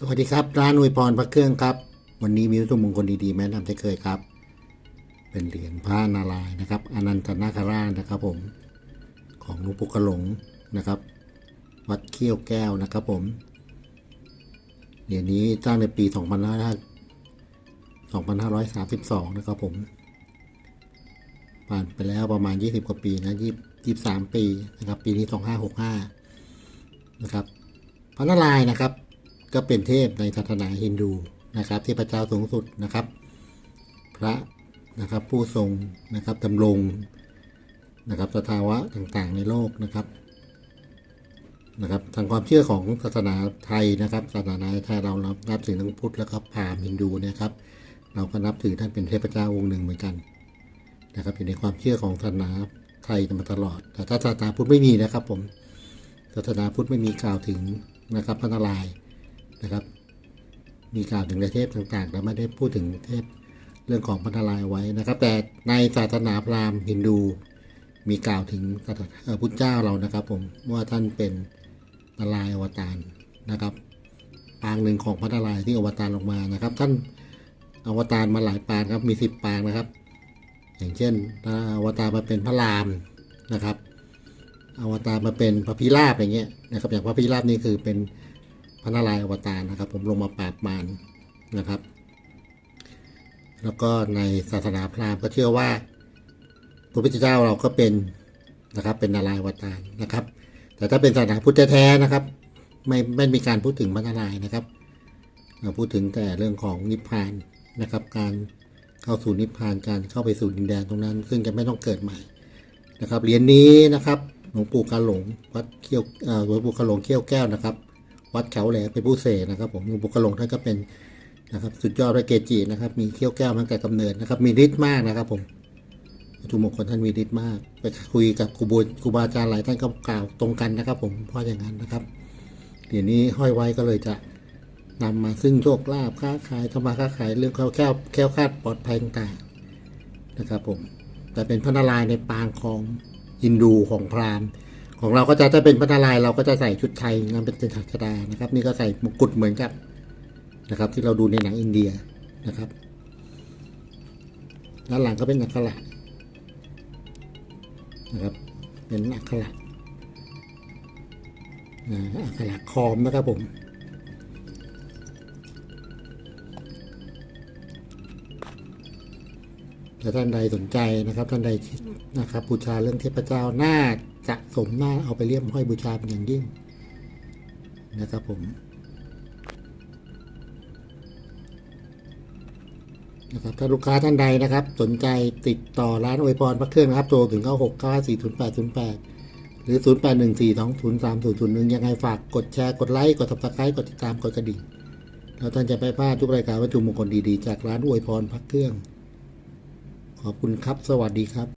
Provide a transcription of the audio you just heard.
สวัสดีครับ ร้านอวยพรพระเครื่องครับ วันนี้มีวัตถุมงคลดีๆแนะนำเช่นเคยครับ เป็นเหรียญพระนารายณ์นะครับอนันตนาคราชนะครับ ผมของหลวงปู่กระหลงนะครับ วัดเขี้ยวแก้วนะครับ ผมเหรียญนี้สร้างในปี 2500 2532 นะครับ ผม ผ่านไปแล้วประมาณ 20 กว่าปีนะ23 ปีนะครับ ปีนี้ 2565 นะครับพระนารายณ์นะครับ ก็เป็นเทพในศาสนาฮินดูนะครับเทพเจ้าสูงสุดนะครับ พระนะครับผู้ทรงนะครับดำรงนะครับสภาวะต่างๆในโลกนะครับนะครับทางความเชื่อของศาสนาไทยนะครับ ศาสนาไทยเรานับถือทั้งพุทธแล้วก็พราหมณ์ฮินดูเนะครับ เราก็นับถือท่านเป็นเทพเจ้าองค์หนึ่งเหมือนกันนะครับอยู่ในความเชื่อของศาสนาไทยมาตลอด แต่ถ้าศาสนาพุทธไม่มีนะครับผมศาสนาพุทธไม่มีกล่าวถึงนะครับพระนารายณ์ นะครับ มีกล่าวถึงเทพต่างๆแต่ไม่ได้พูดถึงเทพเรื่องของพระนารายไว้นะครับ แต่ในศาสนาพราหมณ์ฮินดู มีกล่าวถึงพระพุทธเจ้าเรานะครับ ผมว่าท่านเป็นนารายอวตารนะครับปางหนึ่งของพระนารายที่อวตารลงมานะครับ ท่านอวตารมาหลายปางครับมีสิบปางนะครับ อย่างเช่นอวตารมาเป็นพระรามนะครับอวตารมาเป็นพระพิราบอย่างเงี้ยนะครับอย่างพระพิราบนี่คือเป็น ระนารายณ์อวตารนะครับ ผมลงมาปราบมารนะครับ แล้วก็ในศาสนาพราหมณ์ก็เชื่อว่าพระพุทธเจ้าเราก็เป็นนะครับ เป็นนารายณ์อวตารนะครับ แต่ถ้าเป็นศาสนาพุทธแท้ๆนะครับ ไม่ไม่มีการพูดถึงพระนารายณ์นะครับเราพูดถึงแต่เรื่องของนิพพานนะครับ การเข้าสู่นิพพานการเข้าไปสู่ดินแดนตรงนั้น ซึ่งจะไม่ต้องเกิดใหม่นะครับเหรียญนี้นะครับหลวงปู่กาหลงวัดเขี้ยวหลวงปู่กาหลงเขี้ยวแก้วนะครับ วัดเขาแหลมเป็นผู้เสนะครับ ผมหลวงปู่กระหลงท่านก็เป็นนะครับสุดยอดพระเกจินะครับ มีเขี้ยวแก้วมาตั้งแต่กำเนิดนะครับ มีฤทธิ์มากนะครับผมวัตถุมงคลท่านมีฤทธิ์มาก ไปคุยกับครูบูครูบาอาจารย์หลายท่านก็กล่าวตรงกันนะครับ ผมเพราะอย่างนั้นนะครับเดี๋ยวนี้ห้อยไว้ก็เลยจะนำมาซึ่งโชคลาภค้าขายทำมาค้าขายเรื่องแคล้วแคล้วแคล้วคลาดปลอดภัยต่างๆนะครับ ผม แต่เป็นพระนารายณ์ในปางของฮินดูของพราหมณ์ ของเราก็จะถ้าเป็นพระนารายเราก็จะใส่ชุดไทยงานเป็นศาสดานะครับ นี่ก็ใส่มงกุฎเหมือนกับนะครับ ที่เราดูในหนังอินเดียนะครับด้านหลังก็เป็นอักขระนะครับ เป็นอักขระอักขระคอมนะครับผมถ้าท่านใดสนใจนะครับ ท่านใดนะครับบูชาเรื่องเทพเจ้าน่า จะสมหน่าเอาไปเลี่ยมห้อยบูชาเป็นอย่างยิ่งนะครับผมนะครับถ้าลูกค้าท่านใดนะครับ สนใจติดต่อร้านอวยพรพระเครื่องนะครับโทรถึง9 6 9 4 0 8 0 8หรือ0 8 1 4 2 0 3 0 0 1ยังไงฝากกดแชร์กดไลค์กด subscribe กดติดตามกดกระดิ่งแล้วท่านจะไม่พลาดทุกรายการวัตถุมงคลดีๆ จากร้านอวยพรพระเครื่อง ขอบคุณครับ สวัสดีครับ